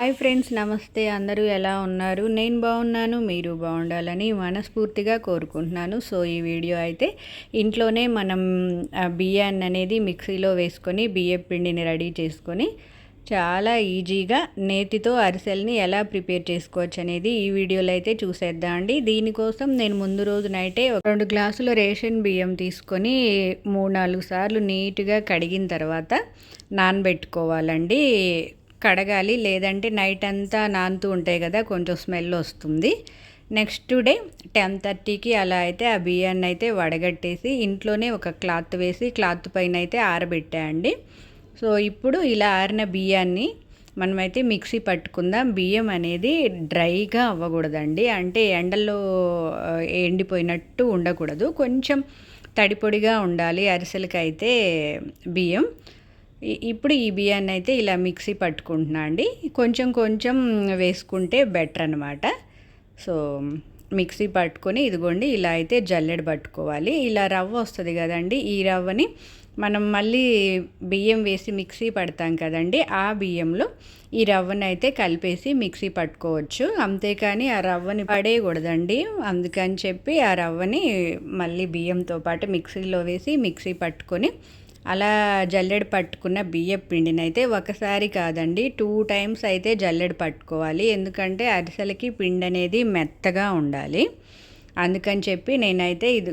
Hi friends నమస్తే. అందరూ ఎలా ఉన్నారు? నేను బాగున్నాను మీరు బాగుండాలని మనస్ఫూర్తిగా కోరుకుంటున్నాను. సో ఈ వీడియో అయితే ఇంట్లోనే మనం బియ్యాన్ని అనేది మిక్సీలో వేసుకొని బియ్య పిండిని రెడీ చేసుకొని చాలా ఈజీగా నేతితో అరిసెల్ని ఎలా ప్రిపేర్ చేసుకోవచ్చు అనేది ఈ వీడియోలో అయితే చూసేద్దాం అండి. దీనికోసం నేను ముందు రోజు నైటే రెండు గ్లాసుల రేషన్ బియ్యం తీసుకొని మూడు నాలుగు సార్లు నీట్గా కడిగిన తర్వాత నానబెట్టుకోవాలండి. కడగాలి లేదంటే నైట్ అంతా నానుతూ ఉంటాయి కదా కొంచెం స్మెల్ వస్తుంది. నెక్స్ట్ డే టెన్ థర్టీకి అలా అయితే ఆ బియ్యాన్ని అయితే వడగట్టేసి ఇంట్లోనే ఒక క్లాత్ వేసి క్లాత్ పైన అయితే ఆరబెట్టాయండి సో ఇప్పుడు ఇలా ఆరిన బియ్యాన్ని మనమైతే మిక్సీ పట్టుకుందాం. బియ్యం అనేది డ్రైగా అవ్వకూడదండి. అంటే ఎండల్లో ఎండిపోయినట్టు ఉండకూడదు. కొంచెం తడిపొడిగా ఉండాలి అరిసెలకైతే బియ్యం. ఇప్పుడు ఈ బియ్యాన్ని అయితే ఇలా మిక్సీ పట్టుకుంటున్నా అండి. కొంచెం కొంచెం వేసుకుంటే బెటర్ అనమాట సో మిక్సీ పట్టుకొని ఇదిగోండి ఇలా అయితే జల్లెడ పట్టుకోవాలి. ఇలా రవ్వ వస్తుంది కదండి ఈ రవ్వని మనం మళ్ళీ బియ్యం వేసి మిక్సీ పడతాం కదండి ఆ బియ్యంలో ఈ రవ్వని అయితే కలిపేసి మిక్సీ పట్టుకోవచ్చు. అంతేకాని ఆ రవ్వని పడేయకూడదండి. అందుకని చెప్పి ఆ రవ్వని మళ్ళీ బియ్యంతో పాటు మిక్సీలో వేసి మిక్సీ పట్టుకొని అలా జల్లెడ పట్టుకున్న బియ్యం పిండిని అయితే ఒకసారి కాదండి టూ టైమ్స్ అయితే జల్లెడ పట్టుకోవాలి. ఎందుకంటే అరిసెలకి పిండి అనేది మెత్తగా ఉండాలి. అందుకని చెప్పి నేనైతే ఇది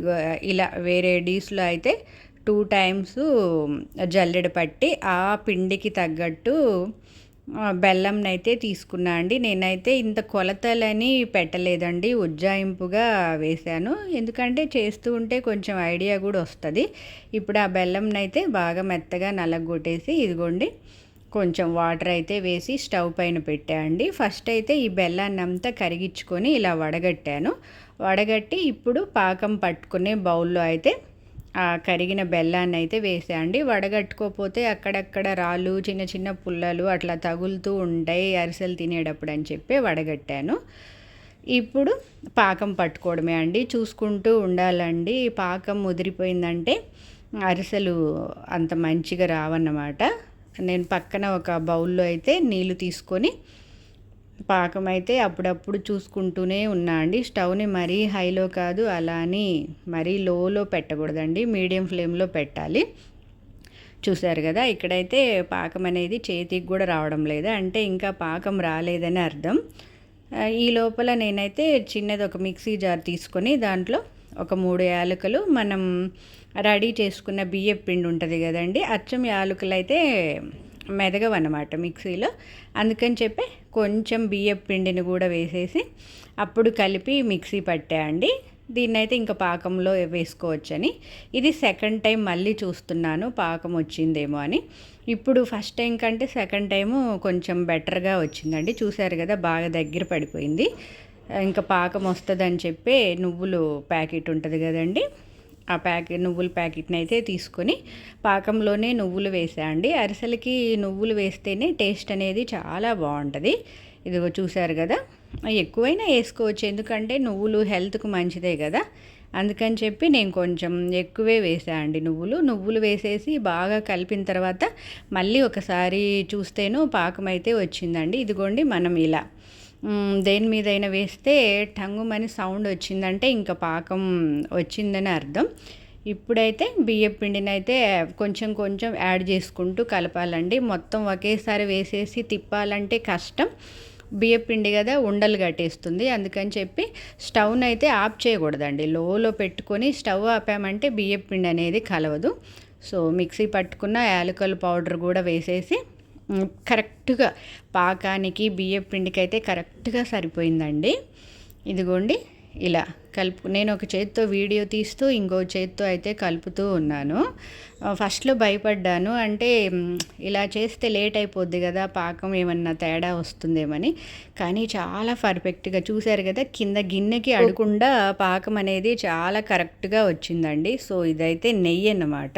ఇలా వేరే డీస్లో అయితే టూ టైమ్స్ జల్లెడ పట్టి ఆ పిండికి తగ్గట్టు బెల్లంని అయితే తీసుకున్నా అండి. నేనైతే ఇంత కొలతలని పెట్టలేదండి. ఉజ్జాయింపుగా వేశాను. ఎందుకంటే చేస్తూ ఉంటే కొంచెం ఐడియా కూడా వస్తుంది. ఇప్పుడు ఆ బెల్లంని అయితే బాగా మెత్తగా నలగొట్టేసి ఇదిగోండి కొంచెం వాటర్ అయితే వేసి స్టవ్ పైన పెట్టాయండి ఫస్ట్ అయితే ఈ బెల్లాన్ని అంతా కరిగించుకొని ఇలా వడగట్టాను. వడగట్టి ఇప్పుడు పాకం పట్టుకునే బౌల్లో అయితే కరిగిన బెల్లాన్ని అయితే వేసేయండి వడగట్టుకోపోతే అక్కడక్కడ రాళ్ళు చిన్న చిన్న పుల్లలు అట్లా తగులుతూ ఉంటాయి అరిసెలు తినేటప్పుడు అని చెప్పి వడగట్టాను. ఇప్పుడు పాకం పట్టుకోవడమే అండి. చూసుకుంటూ ఉండాలండి. పాకం ముదిరిపోయిందంటే అరిసెలు అంత మంచిగా రావన్నమాట. నేను పక్కన ఒక బౌల్లో అయితే నీళ్ళు తీసుకొని పాకం అయితే అప్పుడప్పుడు చూసుకుంటూనే ఉన్నా అండి. స్టవ్ని మరీ హైలో కాదు అలా అని మరీ లోలో పెట్టకూడదండి. మీడియం ఫ్లేమ్లో పెట్టాలి. చూశారు కదా ఇక్కడైతే పాకం అనేది చేతికి కూడా రావడం లేదు. అంటే ఇంకా పాకం రాలేదని అర్థం. ఈ లోపల నేనైతే చిన్నది ఒక మిక్సీ జార్ తీసుకొని దాంట్లో ఒక మూడు యాలకులు మనం రెడీ చేసుకున్న బియ్యం పిండి ఉంటుంది కదండి అచ్చం యాలకులు అయితే మెదగవన్నమాట మిక్సీలో. అందుకని చెప్పి కొంచెం బియ్యం పిండిని కూడా వేసేసి అప్పుడు కలిపి మిక్సీ పట్టేయండి దీన్ని అయితే ఇంకా పాకంలో వేసుకోవచ్చని. ఇది సెకండ్ టైం మళ్ళీ చూస్తున్నాను పాకం వచ్చిందేమో అని. ఇప్పుడు ఫస్ట్ టైం కంటే సెకండ్ టైము కొంచెం బెటర్గా వచ్చిందండి. చూశారు కదా బాగా దగ్గర పడిపోయింది. ఇంకా పాకం వస్తుందని చెప్పి నువ్వులు ప్యాకెట్ ఉంటుంది కదండి. ఆ ప్యాకెట్ నువ్వుల ప్యాకెట్ని అయితే తీసుకొని పాకంలోనే నువ్వులు వేసేయండి అరిసెలకి నువ్వులు వేస్తేనే టేస్ట్ అనేది చాలా బాగుంటుంది. ఇదిగో చూసారు కదా? ఎక్కువైనా వేసుకోవచ్చు. ఎందుకంటే నువ్వులు హెల్త్కు మంచిదే కదా. అందుకని చెప్పి నేను కొంచెం ఎక్కువే వేసా అండి నువ్వులు. నువ్వులు వేసేసి బాగా కలిపిన తర్వాత మళ్ళీ ఒకసారి చూస్తేను పాకం అయితే వచ్చిందండి. ఇదిగోండి మనం ఇలా దేని మీదైనా వేస్తే టంగుమని సౌండ్ వచ్చిందంటే ఇంకా పాకం వచ్చిందని అర్థం. ఇప్పుడైతే బియ్యం పిండిని అయితే కొంచెం కొంచెం యాడ్ చేసుకుంటూ కలపాలండి. మొత్తం ఒకేసారి వేసేసి తిప్పాలంటే కష్టం. బియ్యం పిండి కదా ఉండలు కట్టేస్తుంది. అందుకని చెప్పి స్టవ్ని అయితే ఆఫ్ చేయకూడదండి. లోలో పెట్టుకొని స్టవ్ ఆపామంటే బియ్యం పిండి అనేది కలవదు. సో మిక్సీ పట్టుకున్న యాలకల్ పౌడర్ కూడా వేసేసి కరెక్ట్గా పాకానికి బియ్యం పిండికి అయితే కరెక్ట్గా సరిపోయిందండి. ఇదిగోండి ఇలా కలుపు నేను ఒక చేతితో వీడియో తీస్తూ ఇంకో చేతితో అయితే కలుపుతూ ఉన్నాను. ఫస్ట్లో భయపడ్డాను. అంటే ఇలా చేస్తే లేట్ అయిపోద్ది కదా పాకం ఏమన్నా తేడా వస్తుందేమని. కానీ చాలా పర్ఫెక్ట్గా చూశారు కదా కింద గిన్నెకి అడకుండా పాకం అనేది చాలా కరెక్ట్గా వచ్చిందండి. సో ఇదైతే నెయ్యి అన్నమాట.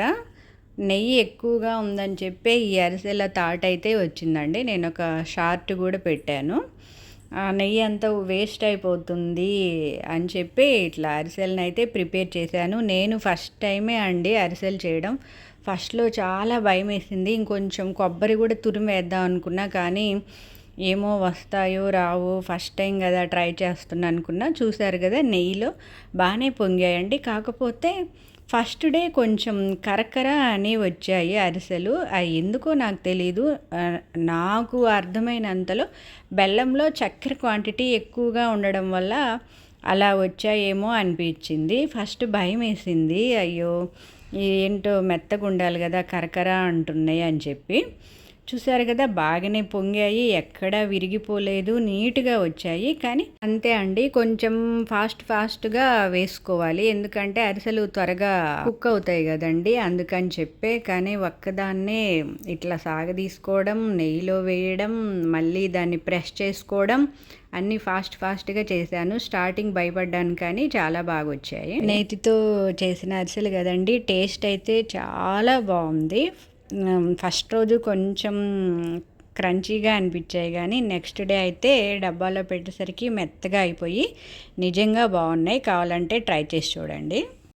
నెయ్యి ఎక్కువగా ఉందని చెప్పి ఈ అరిసెల తాటైతే వచ్చిందండి. నేను ఒక షార్ట్ కూడా పెట్టాను. ఆ నెయ్యి అంతా వేస్ట్ అయిపోతుంది అని చెప్పి ఇట్లా అరిసెలను అయితే ప్రిపేర్ చేశాను. నేను ఫస్ట్ టైమే అండి అరిసెలు చేయడం. ఫస్ట్లో చాలా భయం వేసింది. ఇంకొంచెం కొబ్బరి కూడా తురిమి వేద్దాం అనుకున్నా కానీ ఏమో వస్తాయో రావో ఫస్ట్ టైం కదా ట్రై చేస్తున్నా అనుకున్నా. చూశారు కదా నెయ్యిలో బాగానే పొంగాయండి. కాకపోతే ఫస్ట్ డే కొంచెం కరకర అని వచ్చాయి అరిసెలు. అవి ఎందుకో నాకు తెలీదు. నాకు అర్థమైనంతలో బెల్లంలో చక్కెర క్వాంటిటీ ఎక్కువగా ఉండడం వల్ల అలా వచ్చాయేమో అనిపించింది. ఫస్ట్ భయం వేసింది అయ్యో ఏంటో మెత్తగా ఉండాలి కదా కరకర అంటున్నాయి అని చెప్పి. చూసారు కదా బాగానే పొంగాయి ఎక్కడా విరిగిపోలేదు నీట్గా వచ్చాయి. కానీ అంతే అండి కొంచెం ఫాస్ట్ ఫాస్ట్గా వేసుకోవాలి. ఎందుకంటే అరిసెలు త్వరగా కుక్ అవుతాయి కదండి అందుకని చెప్పే. కానీ ఒక్కదాన్నే ఇట్లా సాగదీసుకోవడం నెయ్యిలో వేయడం మళ్ళీ దాన్ని ప్రెస్ చేసుకోవడం అన్నీ ఫాస్ట్ ఫాస్ట్గా చేశాను. స్టార్టింగ్ భయపడ్డాను కానీ చాలా బాగా వచ్చాయి. నేతితో చేసిన అరిసెలు కదండి టేస్ట్ అయితే చాలా బాగుంది. ఫస్ట్ రోజు కొంచెం క్రంచీగా అనిపించాయి కానీ నెక్స్ట్ డే అయితే డబ్బాలో పెట్టేసరికి మెత్తగా అయిపోయి నిజంగా బాగున్నాయి. కావాలంటే ట్రై చేసి చూడండి.